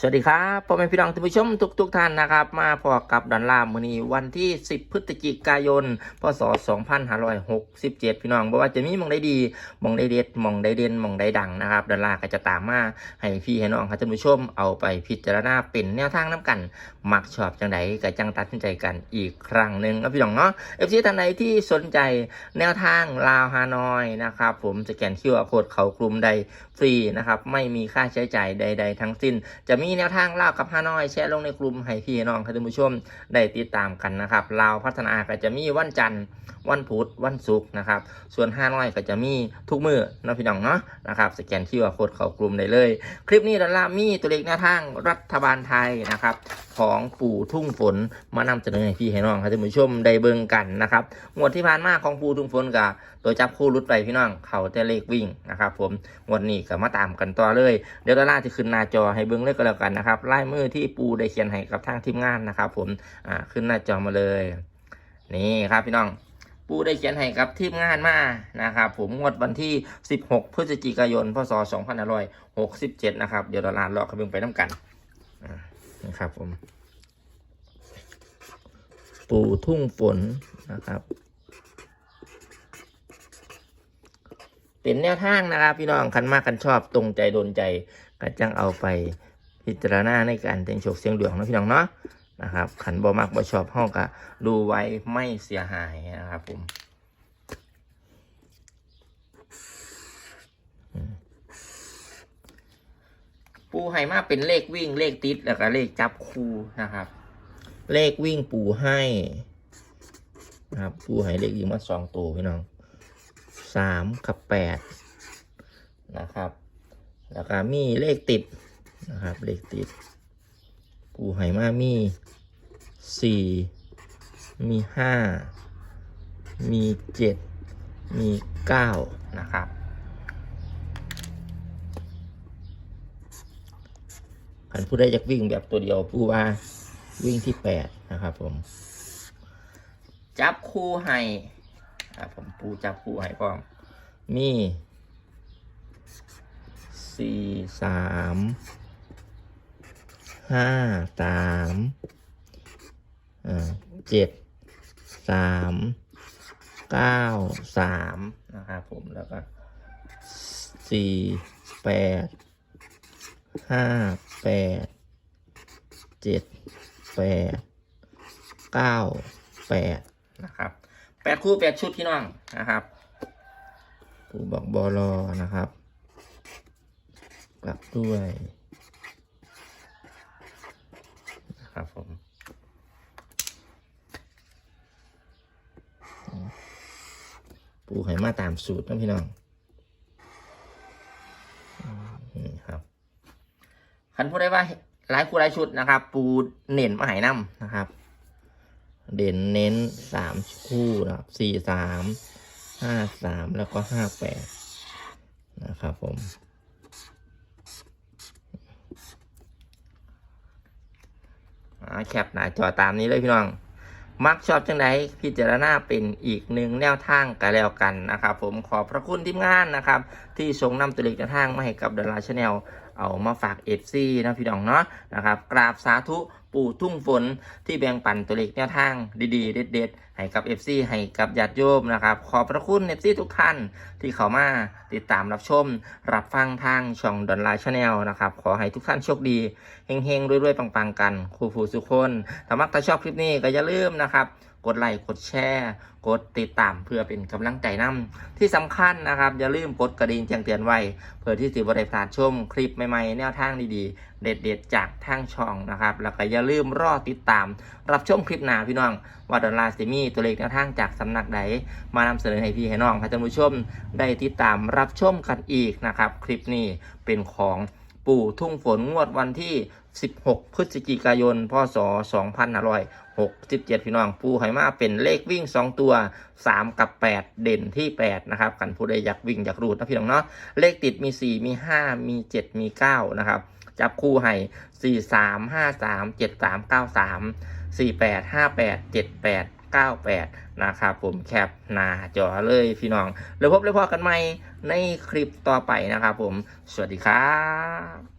สวัสดีครับพ่อแม่พี่น้องท่านผู้ชมทุกทุกๆท่านนะครับ มาพอกับดอนล่ามือนี้วันที่ 10 พฤศจิกายน พศ 2567 พี่น้องบอกว่าจะมีมองได้ดีมองได้เด็ดมองได้เด่นมองได้ดังนะครับดอนล่าก็จะตามมาให้พี่ให้น้องครับท่านผู้ชมเอาไปพิจารณาเป็นแนวทางน้ำกันมักชอบจังไดก็จังตัดสินใจกันอีกครั้งหนึ่งนะพี่น้องเนาะเอฟซีท่านไหนที่สนใจแนวทางลาวฮานอยนะครับผมสแกนคิวอาโคดเขากลุ่มใดฟรีนะครับไม่มีค่าใช้จ่ายใด ๆ ทั้งสิ้นจะมีีแนวทางลาวกับฮานอยแชร์ลงในกลุ่มให้พี่น้องท่านผู้ชมได้ติดตามกันนะครับลาวพัฒนาก็จะมีวันจันทร์วันพุธวันศุกร์นะครับ ส่วนฮานอยก็จะมีทุกมือนะพี่น้องเนาะนะครับสแกนคิวอาร์โค้ดเขากลุ่มได้เลย คลิปนี้ดอลลาร์มีตัวเลขแนวทางรัฐบาลไทยนะครับของปู่ทุ่งฝนมานำเสนอให้พี่ให้น้องครับท่านผู้ชมได้เบิ่งกันนะครับงวดที่ผ่านมาของปู่ทุ่งฝนกับตัวจับคู่รุดไปพี่น้องเขาแต่เลขวิ่งนะครับผมงวดนี้ก็มาตามกันต่อเลย เดี๋ยวดอลลาร์จะขึ้นหน้าจอให้เบิ่งเลยก็แล้วกันนะครับลายมือที่ปูได้เขียนให้กับทางทีมงานนะครับ ผมอ่าขึ้นหน้าจอมาเลย นี่ครับพี่น้องปูได้เขียนให้กับทีมงานมานะครับผมงวดวันที่ 16 พฤศจิกายน พศ 2567 นะครับ เดี๋ยวเราลานรอคำเบิ่งไปน้ำกันนะครับผม ปูทุ่งฝนนะครับ เป็นแนวทางนะครับ พี่น้องคันมากกันชอบตรงใจโดนใจก็จังเอาไป พิจารณาในการเตียงโชคเสียงดวงนะพี่น้องเนาะนะครับขันบ่มักบ่ชอบห้องก็ดูไว้ไม่เสียหายนะครับผมอืมปูให้มาเป็นเลขวิ่งเลขติดแล้วก็เลขจับคู่นะครับ เลขวิ่งปูให้นะครับปูให้เลขยิงมาสองตัวพี่น้องสามกับแปดนะครับ แล้วก็มีเลขติด นะครับ เลขติด ปูไหมามีสี่มีห้ามีเจ็ดมีเก้านะครับ ขันผู้ได้จะวิ่งแบบตัวเดียวผู้ว่าวิ่งที่แปดนะครับผม จับคู่ให้ครับผมปูจับคู่ให้พร้อมมีสี่สาม ห้าสามอ่าเจ็ดสามเก้าสามนะครับผมแล้วก็สี่แปดห้าแปดเจ็ดแปดเก้าแปดนะครับแปดคู่แปดชุดพี่น้องนะครับผู้บอกบอลอนะครับ กลับด้วย ครับผม ปูไห่มาตามสูตรนะพี่น้องนี่ครับคันพูดได้ว่าหลายคู่หลายชุดนะครับ ปูเน้นมาไห่น้ำนะครับ เด่นเน้นสามคู่นะครับสี่สามห้าสามแล้วก็ห้าแปดนะครับผมอ่าแคปหน้าจอตามนี้เลยพี่น้อง มักชอบจังไดพิจารณาเป็นอีกหนึ่งแนวทางกันแล้วกันนะครับ ผมขอบพระคุณทีมงานนะครับ ที่ส่งนำตัวเลขแนวทางมาให้กับดาราชาแนลเอามาฝากเอฟซีนะพี่น้องเนาะนะครับกราบสาธุปู่ทุ่งฝนที่แบ่งปันตัวเลขแนวทางดีๆ เด็ดๆให้กับ FC ให้กับญาติโยมนะครับ ขอบพระคุณ FC ทุกท่านที่เข้ามาติดตามรับชม รับฟังทางช่องดอนไลน์ชาแนลนะครับ ขอให้ทุกท่านโชคดีเฮงๆรวยๆปังๆ กันครูฟูสุคนถ้ามักถ้าชอบคลิปนี้ก็อย่าลืมนะครับกดไลค์กดแชร์ กดติดตามเพื่อเป็นกำลังใจนำที่สำคัญนะครับ อย่าลืมกดกระดิ่งแจ้งเตือนไว้ เพื่อที่จะบริพลาดชมคลิปใหม่ๆ แนวทางดีๆ เด็ดๆ จากทางช่องนะครับ แล้วก็อย่าลืมรอติดตาม รับชมคลิปหน้าพี่น้อง ว่าดอลลาร์สิมีตัวเลขแนวทางจากสำนักใดมานำเสนอให้พี่ให้น้องให้ท่านผู้ชมได้ติดตามรับชมกันอีกนะครับ คลิปนี้เป็นของปู่ทุ่งฝนงวดวันที่ 16 พฤศจิกายน พศ 2567 พี่น้องปูไหมาเป็นเลขวิ่ง 2 ตัว 3 กับ 8 เด่นที่ 8 นะครับกันผู้ใดอยากวิ่งอยากรูดนะพี่น้องเนาะ เลขติดมี 4 มี 5 มี 7 มี 9 นะครับ จับคู่ให้4 3 5 3 7 3 9 3 4 8 5 8 7 8 9 8นะครับผมแคปหน้าจอเลยพี่น้อง แล้วพบแล้วพอกันใหม่ในคลิปต่อไปนะครับผม สวัสดีครับ